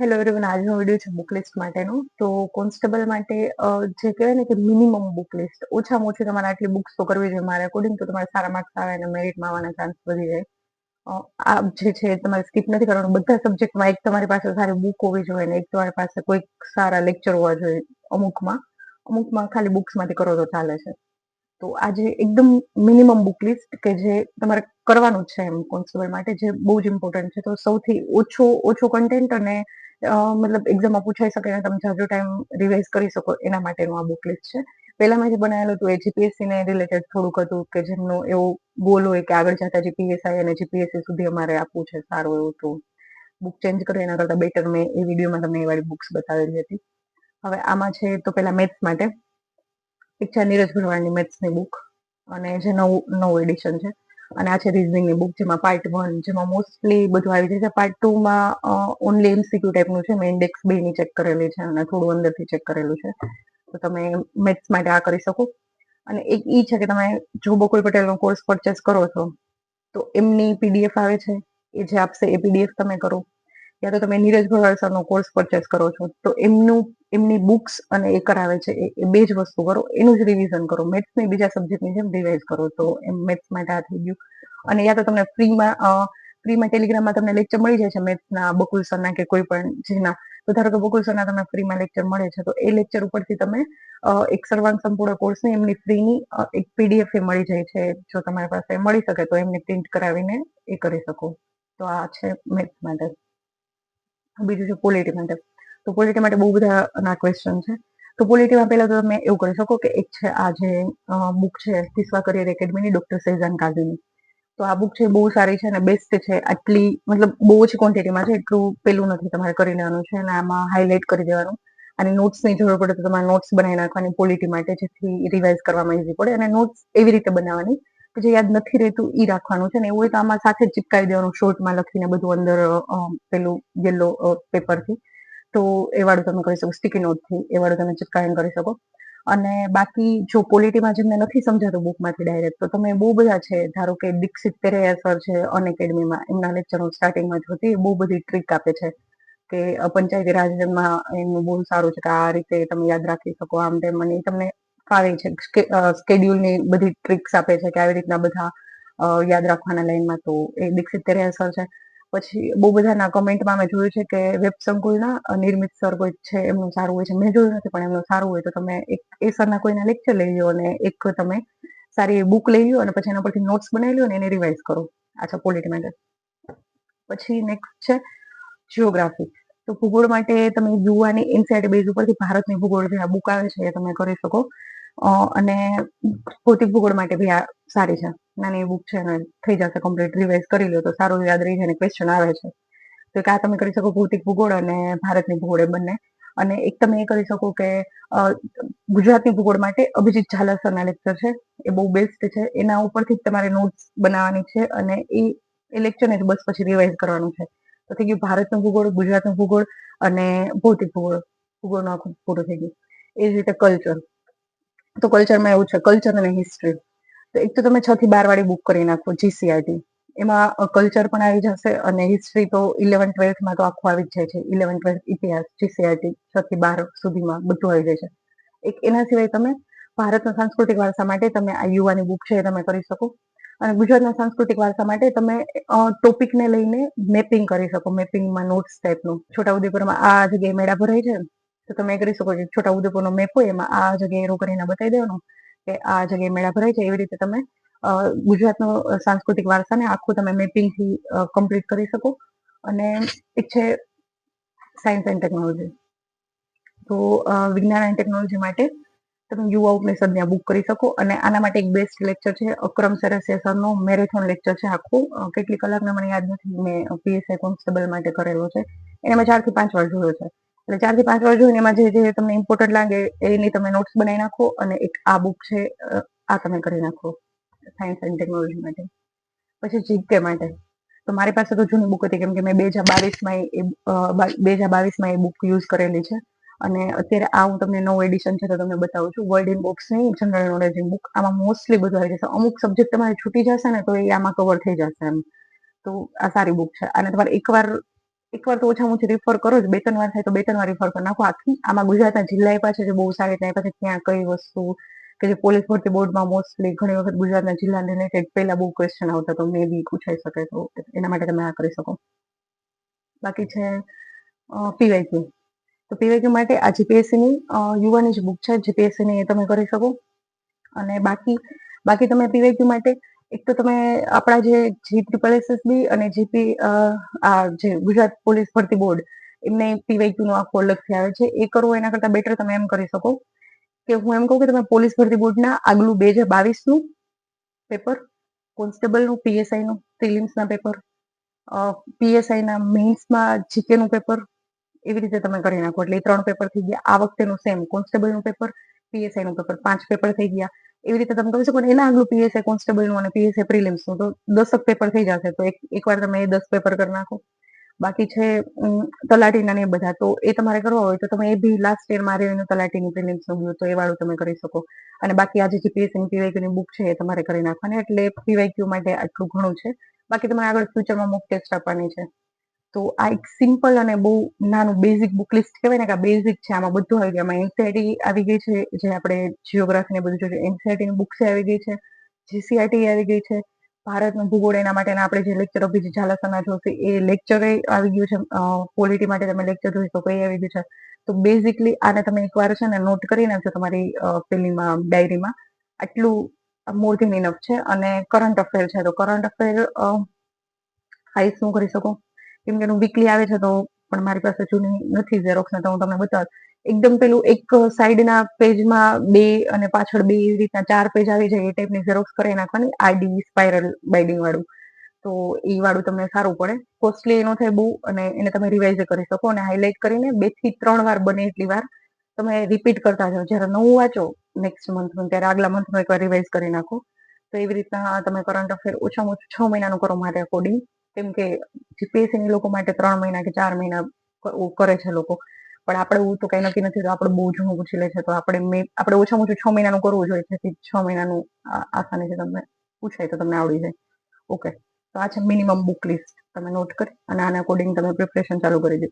Hello everyone આજનો video છે book list માટેનો. તો કોન્સ્ટેબલ માટે જે કહેવાય ને કે મિનિમમ બુક લિસ્ટ ઓછામાં ઓછી તમારે આટલી બુક્સ તો કરવી જોઈએ. મારે અકોર્ડિંગ તો તમારે સારા માર્ક્સ આવે અને મેરિટમાં આવવાના ચાન્સ વધી જાય. આ જે છે તમારે સ્કીપ નથી કરવાનું. બધા સબ્જેક્ટમાં એક તમારી પાસે સારી બુક હોવી જોઈએ ને એક તમારી પાસે કોઈક સારા લેક્ચર હોવા જોઈએ અમુકમાં. અમુકમાં ખાલી બુક્સમાંથી કરો તો ચાલે છે. તો આજે એકદમ મિનિમમ બુક લિસ્ટ કે જે તમારે કરવાનું છે એમ કોન્સ્ટેબલ માટે, જે બહુ જ ઇમ્પોર્ટન્ટ છે. તો સૌથી ઓછો ઓછો કન્ટેન્ટ અને મતલબ એક્ઝામમાં પૂછાઈ શકે અને તમે જાજો ટાઈમ રિવાઇઝ કરી શકો, એના માટેનું આ બુક લિસ્ટ છે. પહેલામાં જે બનાવેલું હતું એ જીપીએસસી ને રિલેટેડ થોડુંક હતું કે જેમનો એવો ગોલ હોય કે આગળ જતા જીપીએસઆઈ અને જીપીએસસી સુધી અમારે આપવું છે, સારું એવું તો બુક ચેન્જ કરી એના કરતા બેટર મેં એ વિડીયોમાં તમને એ વાળી બુક્સ બતાવેલી હતી. હવે આમાં છે તો પહેલાં મેથ્સ માટે. એક છે નીરજ ભરવાડની મેથ્સની બુક અને જે નવું નવું એડિશન છે. અને આ છે રીઝનિંગની બુક જેમાં પાર્ટ વન જેમાં મોસ્ટલી બધું આવી જાય છે. પાર્ટ ટુમાં ઓનલી એમસીક્યુ ટાઈપનું છે. મેં ઇન્ડેક્સ બે ની ચેક કરેલી છે અને થોડું અંદરથી ચેક કરેલું છે. તો તમે મેથ્સ માટે આ કરી શકો. અને એક ઈ છે કે તમે જો બકુલ પટેલનો કોર્સ પરચેસ કરો છો, તો એમની પીડીએફ આવે છે. એ જે આપશે એ પીડીએફ તમે કરો. યા તો તમે નીરજ ભરવાડ સરનો કોર્સ પરચેસ કરો છો, તો એમનું, એમની બુક્સ અને એ કરાવે છે, એ બે જ વસ્તુ કરો, એનું જ રિવિઝન કરો મેથ્સની બીજા સબ્જેક્ટની જેમ રિવાઇઝ કરો, તો એમ મેથ્સ માટે આ થઈ ગયું. અને યા તો તમને ફ્રીમાં ફ્રીમાં ટેલિગ્રામમાં તમને લેક્ચર મળી જાય છે મેથ્સના બકુલ સરના કે કોઈ પણ જેના, તો ધારો કે બકુલ સરના તમને ફ્રીમાં લેક્ચર મળે છે, તો એ લેક્ચર ઉપરથી તમે એક સર્વાંગ સંપૂર્ણ કોર્સની એમની ફ્રીની એક પીડીએફ એ મળી જાય છે, જો તમારી પાસે મળી શકે તો એમને પ્રિન્ટ કરાવીને એ કરી શકો. તો આ છે મેથ્સ માટે. બીજું છે પોલિટી માટે. તો પોલિટી માટે બહુ બધા ના ક્વેશ્ચન છે. તો પોલિટીમાં પહેલા તો તમે એવું કરી શકો કે એક છે આ જે બુક છે કિસ્વા કરિયર એકેડમીની ડોક્ટર સૈઝાન કાઝીની. તો આ બુક છે બહુ સારી છે અને બેસ્ટ છે. આટલી, મતલબ બહુ ઓછી ક્વોન્ટિટીમાં છે, એટલું પેલું નથી તમારે કરી લેવાનું છે અને આમાં હાઇલાઇટ કરી દેવાનું. અને નોટ્સની જરૂર પડે તો તમારે નોટ્સ બનાવી નાખવાની પોલિટી માટે, જેથી રિવાઇઝ કરવામાં ઇઝી પડે અને નોટ્સ એવી રીતે બનાવવાની કે જે યાદ નથી રહેતું ઈ રાખવાનું છે ને એવું હોય તો આમાં સાથે જ ચિપકાવી દેવાનું શોર્ટમાં લખીને બધું અંદર પેલું યલો પેપરથી તો એ વાળું તમે કરી શકો સ્ટીકી નોટથી એ વાળું તમે ચિપકાવીને કરી શકો. અને બાકી જો પોલિટીમાં જેમને નથી સમજાતું બુકમાંથી ડાયરેક્ટ તો તમે બહુ બધા છે, ધારો કે દીક્ષિત પેરેયા સર છે અનએકેડમીમાં એમના લેક્ચર સ્ટાર્ટિંગમાં જોતી એ બહુ બધી ટ્રીક આપે છે. કે પંચાયતી રાજમાં એમનું બહુ સારું છે કે આ રીતે તમે યાદ રાખી શકો આમ તેમ, અને એ તમને ફાવે છે સ્કેડ્યુલની બધી ટ્રિક્સ આપે છે કે આવી રીતના બધા યાદ રાખવાના લાઈનમાં તો એ દીક્ષિત પેરેયા સર છે. પછી બહુ બધાના કમેન્ટમાં મેં જોયું છે કે વેબ સંકુલના નિર્મિત સર કોઈ છે, એમનું સારું હોય છે. મેં જોયું નથી, પણ એમનું સારું હોય તો તમે એક, એ સરના કોઈના લેક્ચર લઈ લો અને એક તમે સારી બુક લઈ લો અને પછી એના પરથી નોટ્સ બનાવી લો અને એને રિવાઇઝ કરો. અચ્છા પોલિટી માટે પછી નેક્સ્ટ છે જિયોગ્રાફી તો ભૂગોળ માટે તમે યુવાની એનસીઆરટી બેઝ ઉપરથી ભારતની ભૂગોળ જે આ બુક આવે છે, એ તમે કરી શકો. અને ભૌતિક ભૂગોળ માટે બી આ સારી છે. નાની બુક છે અને થઈ જશે કમ્પ્લીટ રિવાઇઝ કરી લો તો સારું યાદ રહી જાય ક્વેશ્ચન આવે છે. તો કે આ તમે કરી શકો ભૌતિક ભૂગોળ અને ભારતની ભૂગોળ બંને. અને એક તમે એ કરી શકો કે ગુજરાતની ભૂગોળ માટે અભિજીત ઝાલા સરના લેક્ચર છે. એ બહુ બેસ્ટ છે. એના ઉપરથી જ તમારે નોટ્સ બનાવવાની છે અને એ એ લેક્ચરને જ બસ પછી રિવાઇઝ કરવાનું છે. તો થઈ ગયું ભારતનું ભૂગોળ, ગુજરાતનું ભૂગોળ અને ભૌતિક ભૂગોળ. ભૂગોળનું આખું પૂરું થઈ ગયું. એ જ રીતે કલ્ચર તો કલ્ચરમાં એવું છે કલ્ચર અને હિસ્ટ્રી તો એક તો તમે છ થી બાર વાળી બુક કરી નાખો જીસીઆરટી એમાં કલ્ચર પણ આવી જશે અને હિસ્ટ્રી તો ઇલેવન ટ્વેલ્થમાં તો આખું આવી જ જાય છે. ઇલેવન ટ્વેલ્થ ઇતિહાસ જીસીઆરટી છ થી બાર સુધીમાં બધું આવી જાય છે. એક એના સિવાય તમે ભારતના સાંસ્કૃતિક વારસા માટે તમે આ યુવાની બુક છે એ તમે કરી શકો. અને ગુજરાતના સાંસ્કૃતિક વારસા માટે તમે ટોપિકને લઈને મેપિંગ કરી શકો. મેપિંગમાં નોટ્સ ટાઈપનું છોટાઉદેપુરમાં આ જગ્યાએ મેળા ભરાય છે તો તમે કરી શકો છો. છોટાઉદેપુરનો મેપ મેપો એમાં આ જગ્યાએ એરો કરીને બતાવી દેવાનું કે આ જગ્યાએ મેળા ભરાય છે. એવી રીતે તમે ગુજરાતનો સાંસ્કૃતિક વારસાને આખું તમે મેપિંગથી કમ્પ્લીટ કરી શકો. અને એક છે સાયન્સ એન્ડ ટેકનોલોજી તો વિજ્ઞાન અને ટેકનોલોજી માટે તમે યુવા ઉપનિષદને બુક કરી શકો. અને આના માટે એક બેસ્ટ લેક્ચર છે, અક્રમ સરસિયા સરનો મેરેથોન લેક્ચર છે આખું. કેટલી કલાકનો મને યાદ નથી. મેં પીએસઆઈ કોન્સ્ટેબલ માટે કરેલો છે. એને મેં ચારથી પાંચ વાર જોયો છે. એટલે ચારથી પાંચ વાર જોઈને એમાં જે જે તમને ઇમ્પોર્ટન્ટ લાગે એની તમે નોટ્સ બનાવી નાખો અને એક આ બુક છે આ તમે કરી નાખો સાયન્સ એન્ડ ટેકનોલોજી માટે. પછી જીકે માટે. તો મારી પાસે તો જૂની બુક હતી કેમ કે મેં બે હજાર બાવીસમાં એ બે હજાર બાવીસમાં એ બુક યુઝ કરેલી છે. અને અત્યારે આ હું તમને નવું એડિશન છે તો તમને બતાવું છું. વર્લ્ડ ઇન બોક્સની જનરલ નોલેજની બુક આમાં મોસ્ટલી બધું આવી જશે અમુક સબ્જેક્ટ તમારે છૂટી જશે ને તો એ આમાં કવર થઈ જશે એમ. તો આ સારી બુક છે. અને તમારે એકવાર એકવાર તો ઓછામાં ઓછી રિફર કરો જ. બે, ત્રણ વાર થાય તો બે, ત્રણ વાર રિફર કરી નાખો. આખી આમાં ગુજરાતના જિલ્લા આપ્યા છે જે બહુ સારી રીતે આપ્યા ત્યાં કઈ વસ્તુ કે જે પોલીસ ભરતી બોર્ડમાં મોસ્ટલી ઘણી વખત ગુજરાતના જિલ્લા રિલેટેડ પહેલા બહુ ક્વેશ્ચન આવતા તો મે બી પૂછાઈ શકે તો એના માટે તમે આ કરી શકો. બાકી છે પીવાયક્યુ તો પીવાયક્યુ માટે આ જીપીએસસીની યુવાની જ બુક છે જીપીએસસીની એ તમે કરી શકો. અને બાકી બાકી તમે પીવાયક્યુ માટે એક તો તમે આપણા જે જી ટ્રિપલ એસએસબી અને જીપી આ જે ગુજરાત પોલીસ ભરતી બોર્ડ, એમને પીવાયક્યુ નો આખો અલગથી આવે છે. એ કરવો એના કરતા બેટર તમે એમ કરી શકો કે હું એમ કહું કે તમે પોલીસ ભરતી બોર્ડના આગલું બે હજાર બાવીસનું પેપર, કોન્સ્ટેબલનું પીએસઆઈનું પ્રિલિમ્સના પેપર પીએસઆઈના મેઇન્સમાં જીકેનું પેપર, એવી રીતે તમે કરી નાખો. એટલે એ ત્રણ પેપર થઈ ગયા. આ વખતેનું સેમ કોન્સ્ટેબલનું પેપર પીએસઆઈનું પેપર, પાંચ પેપર થઈ ગયા. એવી રીતે તમે કહી શકો એના આગલું પીએસઆઈ કોન્સ્ટેબલનું અને પીએસઆઈ પ્રિલિમ્સનું તો દસક પેપર થઈ જશે. તો એક એકવાર તમે એ દસ પેપર કરી નાખો. બાકી છે તલાટીના ને બધા. તો એ તમારે કરવા હોય તો તમે એ બી લાસ્ટ યર મારે એનું તલાટીની પ્રિલિમ્સનું ગયું તો એ વાળું તમે કરી શકો. અને બાકી આજે જે પીએસસી પીવાયક્યુની બુક છે એ તમારે કરી નાખવાની. એટલે પીવાયક્યુ માટે આટલું ઘણું છે. બાકી તમારે આગળ ફ્યુચરમાં મોક ટેસ્ટ આપવાની છે. તો આ એક સિમ્પલ અને બહુ નાનું બેઝિક બુક લિસ્ટ કહેવાય ને કે આ બેઝિક છે, આમાં બધું આવી ગયું. આમાં એનસીઆઈટી આવી ગઈ છે, જે આપણે જીઓગ્રાફી ને બધું જોઈએ એનસીઆઈટીની બુક્સ આવી ગઈ છે જીસીઆઈટી આવી ગઈ છે. ભારતનું ભૂગોળ એના માટેના આપણે જે લેક્ચર અભિજીત ઝાલાસના જોશે એ લેક્ચર આવી ગયું છે. ક્વોલિટી માટે તમે લેક્ચર જોઈ શકો, એ આવી ગયું છે. તો બેઝિકલી આને તમે એકવાર છે ને નોટ કરી નાખજો તમારી પેલીમાં ડાયરીમાં આટલું મોર ધેન ઇનફ છે. અને કરંટ અફેર છે. તો કરંટ અફેર આઈ શું કરી શકો? કેમ કે એનું વીકલી આવે છે તો પણ મારી પાસે જૂની નથી ઝેરોક્સ તો હું તમને બતાવું. એકદમ પેલું એક સાઈડના પેજમાં બે અને પાછળ બે એવી રીતના ચાર પેજ આવી જાય એ ટાઈપની ઝેરોક્સ કરી નાખવાની આઈડી સ્પાઇરલ બાઇડિંગ વાળું. તો એ વાળું તમને સારું પડે. કોસ્ટલી એનો થાય બહુ અને એને તમે રિવાઇઝ કરી શકો અને હાઇલાઇટ કરીને બેથી ત્રણ વાર બને એટલી વાર તમે રિપીટ કરતા જાઓ. જ્યારે નવું વાંચો નેક્સ્ટ મંથનું ત્યારે આગલા મંથનું એકવાર રિવાઇઝ કરી નાખો. તો એવી રીતના તમે કરંટ અફેર ઓછામાં ઓછું છ મહિનાનું કરો મારે અકોર્ડિંગ કેમ કે જીપીએસસી લોકો માટે ત્રણ મહિના કે ચાર મહિના કરે છે લોકો. પણ આપણે એવું તો કઈ નક્કી નથી તો આપણે બહુ જૂનું પૂછી લે છે તો આપણે આપણે ઓછામાં ઓછું છ મહિનાનું કરવું જોઈએ. જેથી છ મહિનાનું આસાનીથી તમને પૂછાય તો તમને આવડી જાય. ઓકે તો આ છે મિનિમમ બુક લિસ્ટ તમે નોટ કરી અને આના અકોર્ડિંગ તમે પ્રિપરેશન ચાલુ કરી દો.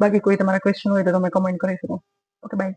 બાકી કોઈ તમારા ક્વેશ્ચન હોય તો તમે કમેન્ટ કરી શકો. Okay bye